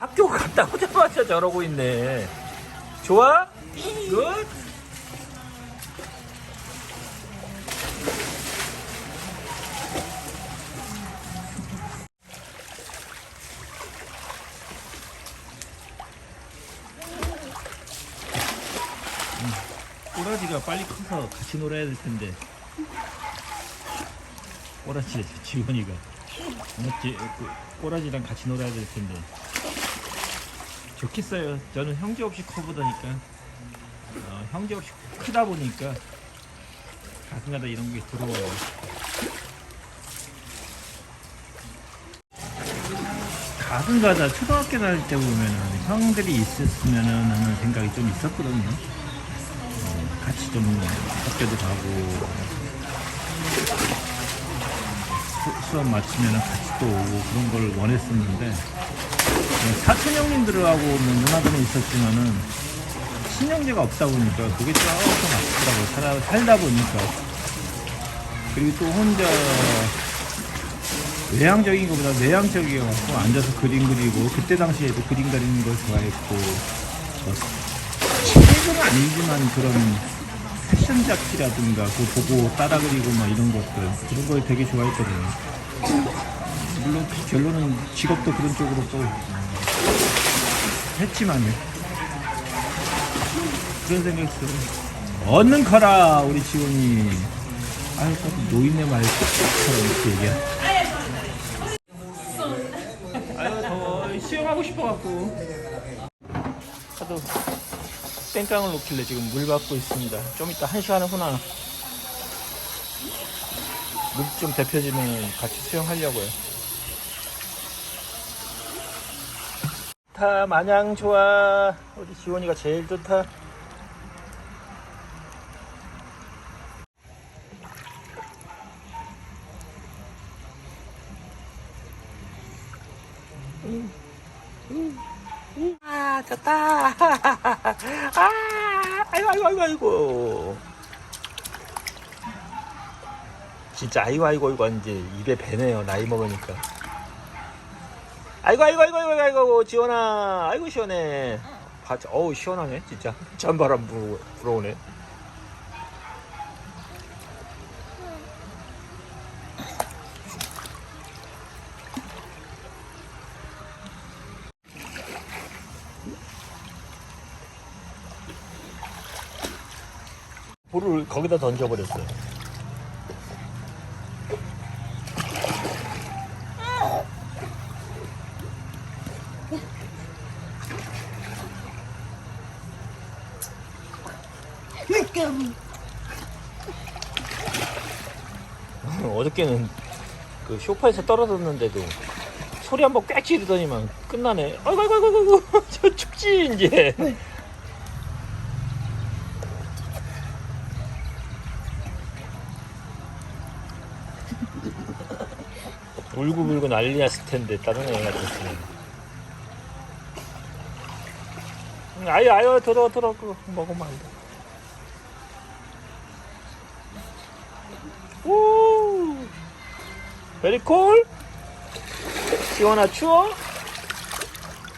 학교 갔다 오자마자 저러고 있네. 좋아? 굿? 음, 꼬라지가 빨리 커서 같이 놀아야 될 텐데. 꼬라지 지원이가. 맞지? 그 꼬라지랑 같이 놀아야 될 텐데. 좋겠어요. 저는 형제 없이 커보다니까 어, 형제 없이 크다 보니까 가끔가다 이런 게 들어와요. 가끔가다 초등학교 다닐 때 보면은 형들이 있었으면은 하는 생각이 좀 있었거든요. 어, 같이 좀 학교도 가고 수, 수업 마치면은 같이 또 오고 그런 걸 원했었는데 사촌 형님들하고 뭐 누나들은 있었지만은 친형제가 없다 보니까 그게 조금 아프더라고요. 살아, 살다 보니까. 그리고 또 혼자 외향적인 것보다 내향적이어갖고 앉아서 그림 그리고 그때 당시에도 그림 그리는 걸 좋아했고 뭐 책은 아니지만 그런 패션 잡지라든가 그거 보고 따라 그리고 막 이런 것들 그런 걸 되게 좋아했거든요. 물론 그 결론은 직업도 그런 쪽으로 또 했지만요. 그런 생각이 들어요. 얻는 커라 우리 지원이. 아유 또 노인네 말처럼 이렇게 더워 수영하고 싶어갖고. 하도 땡깡을 놓길래 지금 물 받고 있습니다. 좀 이따 한 시간 후나 물 좀 데펴지면 같이 수영하려고요. 좋다. 마냥 좋아. 우리 지원이가 제일 좋다. 아 좋다. 아 아이고 아이고 아이고 아이고. 진짜 아이고 아이고 아이고 이제 입에 배네요 나이 먹으니까 아이고 아이고 아이고 아이고 아이고 지원아. 아이고 시원해. 바, 어우 시원하네 진짜. 찬바람 불어, 불어오네. 볼을 거기다 던져버렸어요 어저께는 그 쇼파에서 떨어졌는데도 소리 한번 꽥 지르더니만 끝나네. 아이고 아이고 아이고 아이고 저 춥지 이제. 울고 불고 난리 났을 텐데 다른 애 같았으면. 응, 아유 아유 들어 그거 먹으면 안 돼. 오, 베리 콜. 시원하 추워?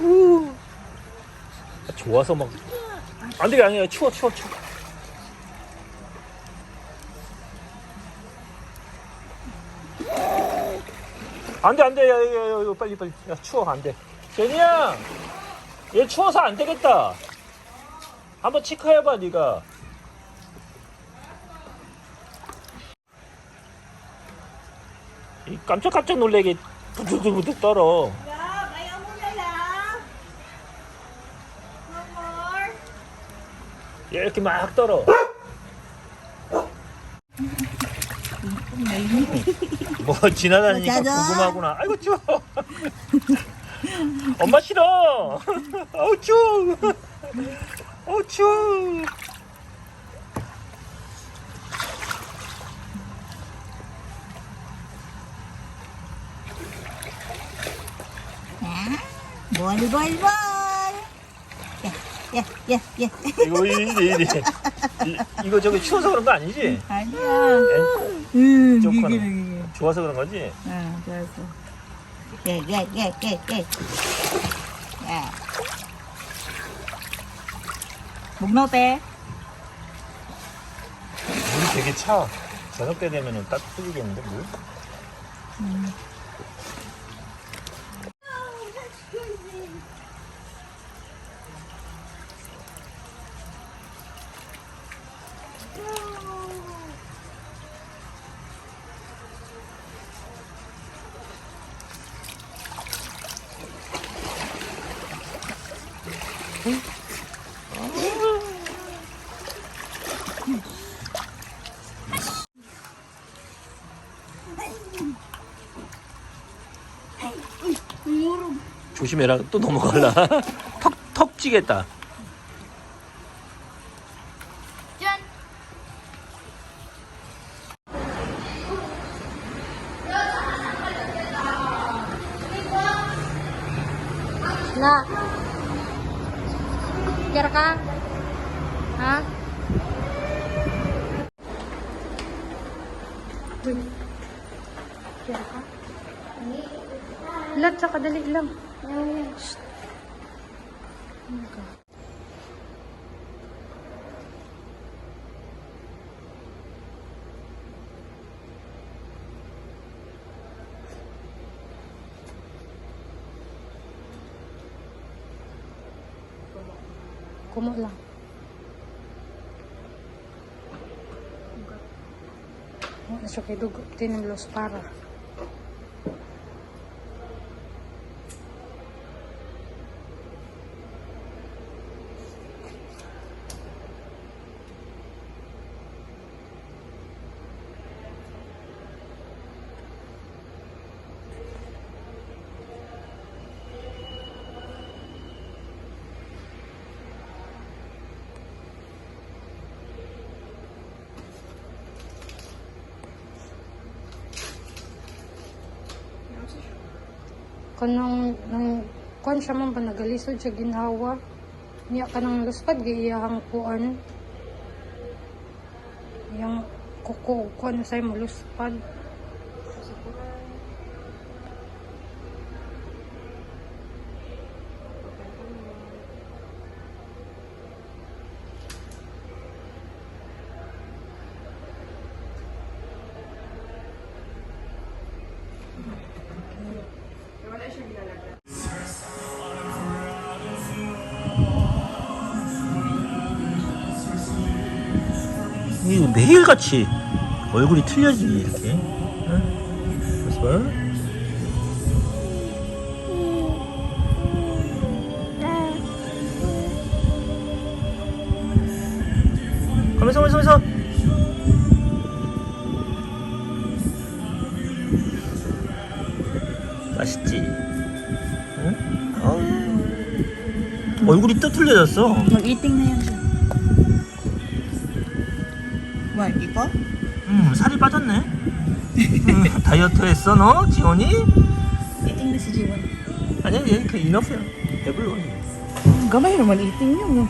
우. 아, 좋아서 막. 안 돼, 아니야. 추워, 추워, 추워. 안 돼, 안 돼. 야, 야, 야, 야, 빨리, 빨리. 야, 추워, 안 돼. 제니야! 얘 추워서 안 되겠다. 한번 체크해봐, 네가 깜짝깜짝 놀래게 부들부들 떨어. Dạ, mày ông muốn đây là Ngon rồi 얘 이렇게 막 떨어. 뭐 지나다니니까 짜잔. 궁금하구나. 아이고 추워. 엄마 싫어. 아우 추워. 아우 추워. 월벌벌. 예, 예, 예. 이거 이리 이거 저기 추워서 그런 거 아니지? 아니야. 예? 음, 이게 좋아서 그런 거지? 아, 좋아서 예, 예, 예, 예, 예. 목너 빼. 물이 되게 차. 저녁 때 되면은 딱 풀리겠는데 물? 음. 조심해라 또 넘어갈라 턱, 턱 찌겠다? Ha? Uy. Kira ka? Lat, saka dali lang. Ayaw yan. Shh. Okay. Kumo lang. Oh, it's okay. Dugo. Tinang los para. Kanang nang kuan siya man ba nagalisod siya ginhawa. Niya kanang luspad giyahang kuan. Yang kuko kuan sa mo luspad. 매일같이 얼굴이 틀려지네 이렇게 봐. 가면서 가면서 가면서 맛있지? 응? 아우. 얼굴이 또 틀려졌어 Mag-eating na Why, iko? 음, 살이 빠졌네. 음, 다이어트 했어, 너? 지원이? Eating na si Jiwan. 아니야, 얘그 이너프야. 배불러. Gamay naman eating niyo. No?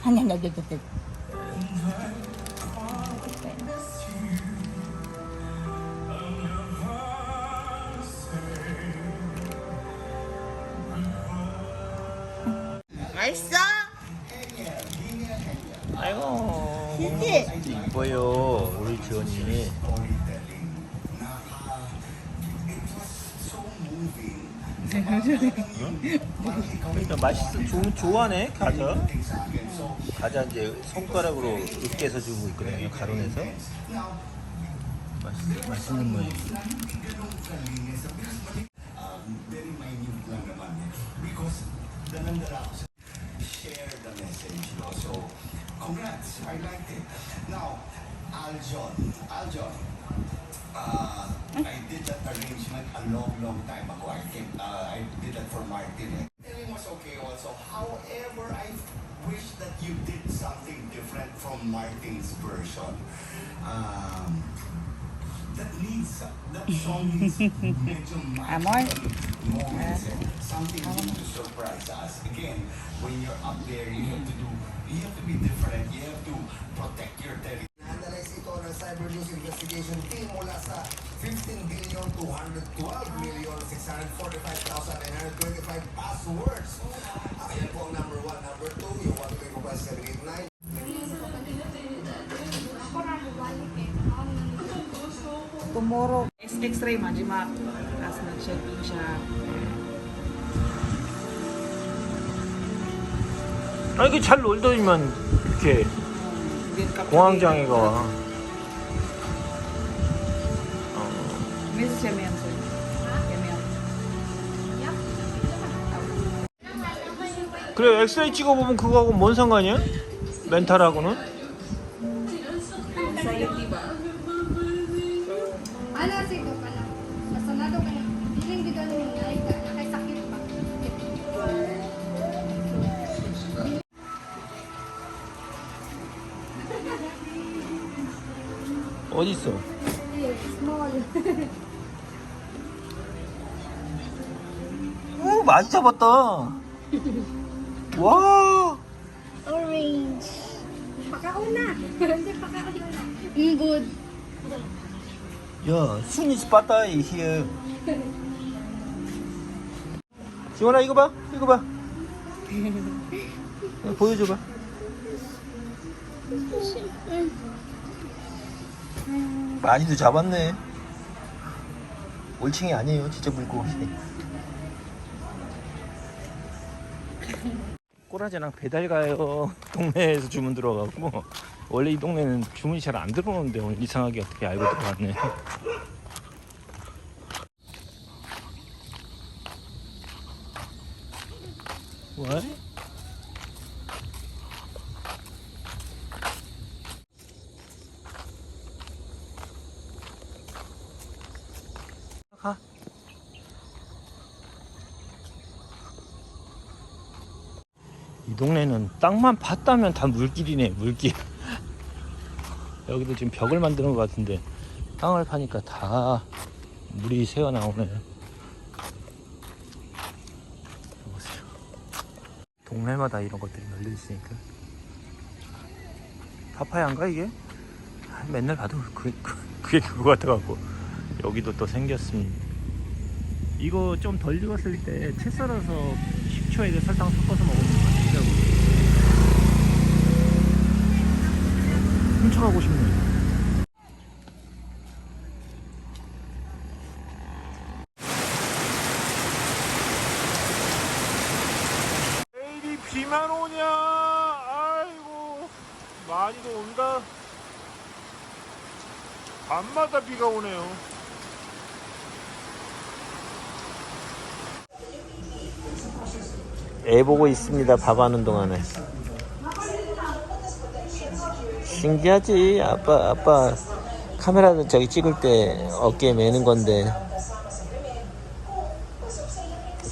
Hanya nagagitid. 맛있어? 아이고. 그치? 이뻐요, 우리 지원이. 그러니까 맛있어, 조, 좋아하네, 과자. 과자 이제 손가락으로 으깨서 주고 있거든요, 가론에서. 맛있, 맛있는 모양. I liked it. Now, Aljon. Aljon. Uh, I did that arrangement a long, long time ago. I think uh, I did that for Martin. Everything was okay also. However, I wish that you did something different from Martin's version. Um, that needs, that song needs medyo Amor? moments and something to surprise us. Again, when you're up there, you have to do, you have to be different. You have to protect your territory. Nandalize ito ng cyber-news investigation team mula sa 15 billion 212 million 645,925 passwords. Ayan po ang number one. Number two, yung 125 789 Tomorrow. X-ray man, di ma, as nag-checking siya. 아니 그 잘 놀더니만 이렇게 공황장애가 와. 그래 엑스레이 찍어보면 그거하고 뭔 상관이야? 멘탈하고는? 어디 있어? Small. 오 많이 잡았다. 와. Orange. Pakauna. Hindi pakauna. Mm, good. 야 순이 스파타 히어. 지원아 이거 봐 이거 봐. 어, 보여줘봐. 많이도 잡았네. 올챙이 아니에요 진짜 물고기. 꼬라지랑 배달 가요. 동네에서 주문 들어가고 원래 이 동네는 주문이 잘 안 들어오는데 오늘 이상하게 어떻게 알고 들어갔네. 왜? 가. 이 동네는 땅만 봤다면 다 물길이네 물길. 여기도 지금 벽을 만드는 것 같은데 땅을 파니까 다 물이 새어 나오네. 보세요. 동네마다 이런 것들이 널려 있으니까. 파파야인가 이게? 아, 맨날 봐도 그, 그, 그게 그거 같아갖고. 여기도 또 생겼습니다. 이거 좀 덜 익었을 때 채 썰어서 식초에 설탕 섞어서 먹으면 맛있다고 훔쳐가고 싶네 내일이 비만 오냐 아이고 많이도 온다 밤마다 비가 오네요 애 보고 있습니다. 밥 하는 동안에. 신기하지. 아빠, 아빠 카메라 저기 찍을 때 어깨에 매는 건데.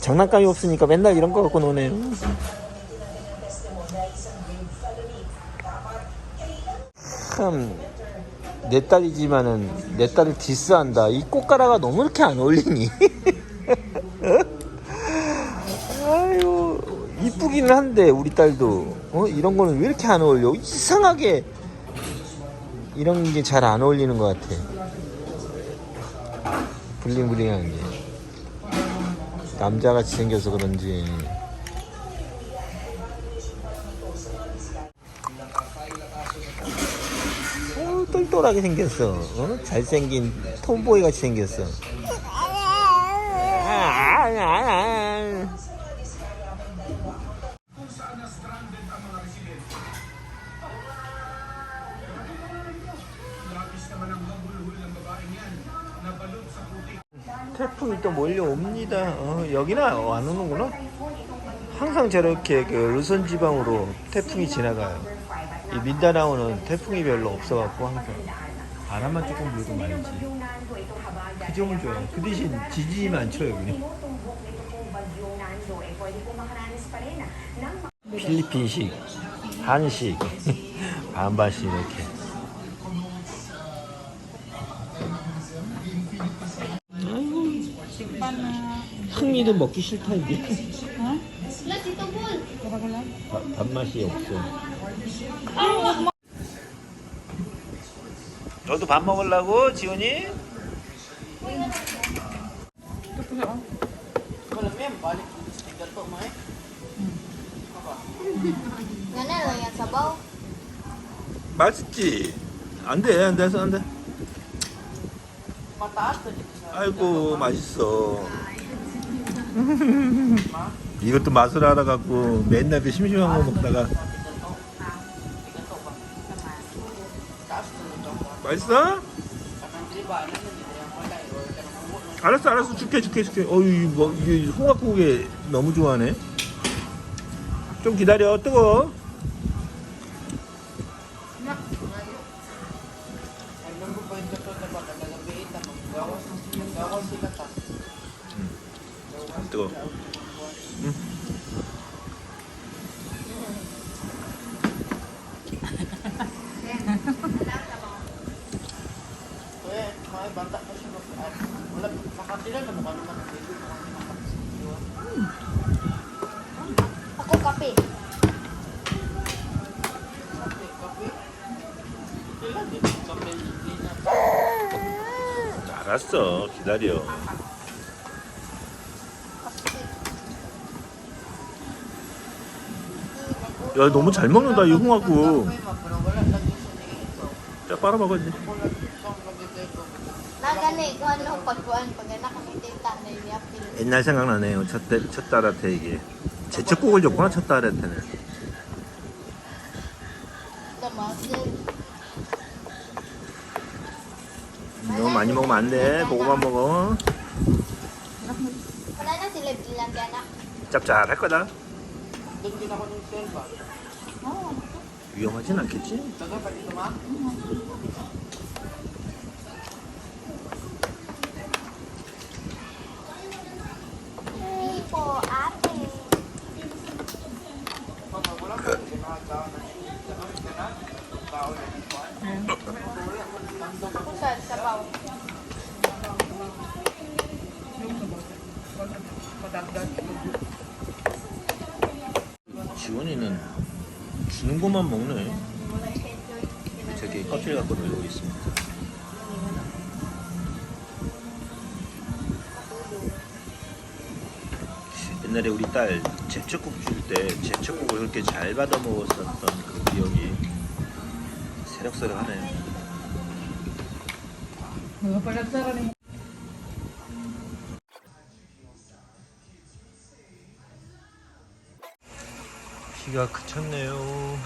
장난감이 없으니까 맨날 이런 거 갖고 노네요. 참, 내 딸이지만은 내 딸을 디스한다. 이 꽃가라가 너무 이렇게 안 어울리니? 아유 이쁘기는 한데 우리 딸도 어? 이런 거는 왜 이렇게 안 어울려 이상하게 이런 게 잘 안 어울리는 것 같아. 블링블링한 게. 남자같이 생겨서 그런지. 어, 똘똘하게 생겼어. 어? 잘생긴 톰보이 같이 생겼어 태풍이 또 몰려옵니다. 어, 여기는 안 오는구나. 항상 저렇게 그 루선 지방으로 태풍이 지나가요. 이 민다나오는 태풍이 별로 없어갖고 항상 바람만 조금 불고 말지. 그 점을 줘요. 그 대신 지진이 많죠 여기는. 필리핀식, 한식, 반반씩 이렇게. 흥미도 먹기 싫다 이제. 밥- 밥맛이 없어. 너도 밥 먹으려고 지훈이? Ganun lang yan sabaw. 맛있지? 안 돼 안 돼 안 돼 아이고 맛있어 이것도 맛을 알아갖고 맨날 그 심심한 거 먹다가. 맛있어? 알았어 알았어. 줄게 줄게 줄게. 어이 뭐 이게 홍합국에 너무 좋아하네. 좀 기다려. 뜨거 뜨거 Ako kape. 알았어. 기다려 야 너무 잘 먹는다 이 홍합국 자 빨아 먹어야지 yung yapil. 옛날 생각나네요 첫, 딸- 첫 딸한테 이게 제첩국을 줬구나 첫 딸한테는. 너무 많이 먹으면 안돼 보고만 먹어 bilang kay 거다 위험하진 않겠지? Hindi po, ate. Kung saan, sabaw. 지원이는 주는 것만 먹네. 저기 껍질 갖고 놀고 있습니다. 옛날에 우리 딸 제철국 줄 때 제철국을 그렇게 잘 받아 먹었었던 그 기억이 새록새록하네요 비가 그쳤네요